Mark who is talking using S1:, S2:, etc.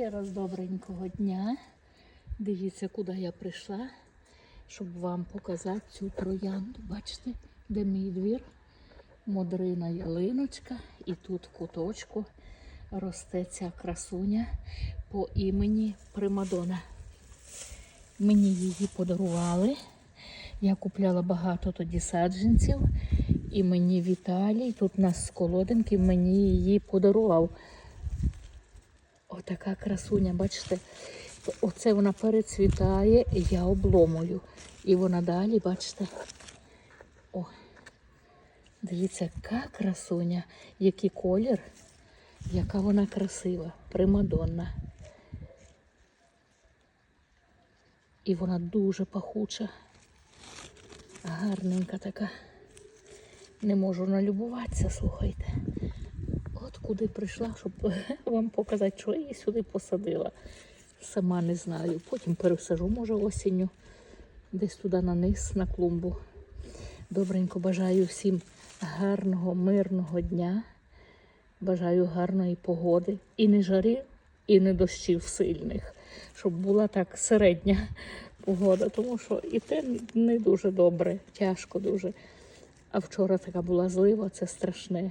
S1: Ще раз добренького дня. Дивіться, куди я прийшла, щоб вам показати цю троянду. Бачите, де мій двір? Модрина ялиночка. І тут в куточку росте ця красуня по імені Примадона. Мені її подарували. Я купляла багато тоді саджанців. І мені Віталій, тут у нас з колодинки, мені її подарував. Отака красуня, бачите, оце вона перецвітає, я обломую. І вона далі, бачите. О, дивіться, яка красуня, який колір, яка вона красива, примадонна. І вона дуже пахуча, гарненька така. Не можу налюбуватися, слухайте. Куди прийшла, щоб вам показати, що я її сюди посадила. Сама не знаю. Потім пересажу, може, осінню, десь туди на низ, на клумбу. Добренько бажаю всім гарного, мирного дня. Бажаю гарної погоди. І не жари, і не дощів сильних. Щоб була так середня погода, тому що і те не дуже добре, тяжко дуже. А вчора така була злива, це страшне.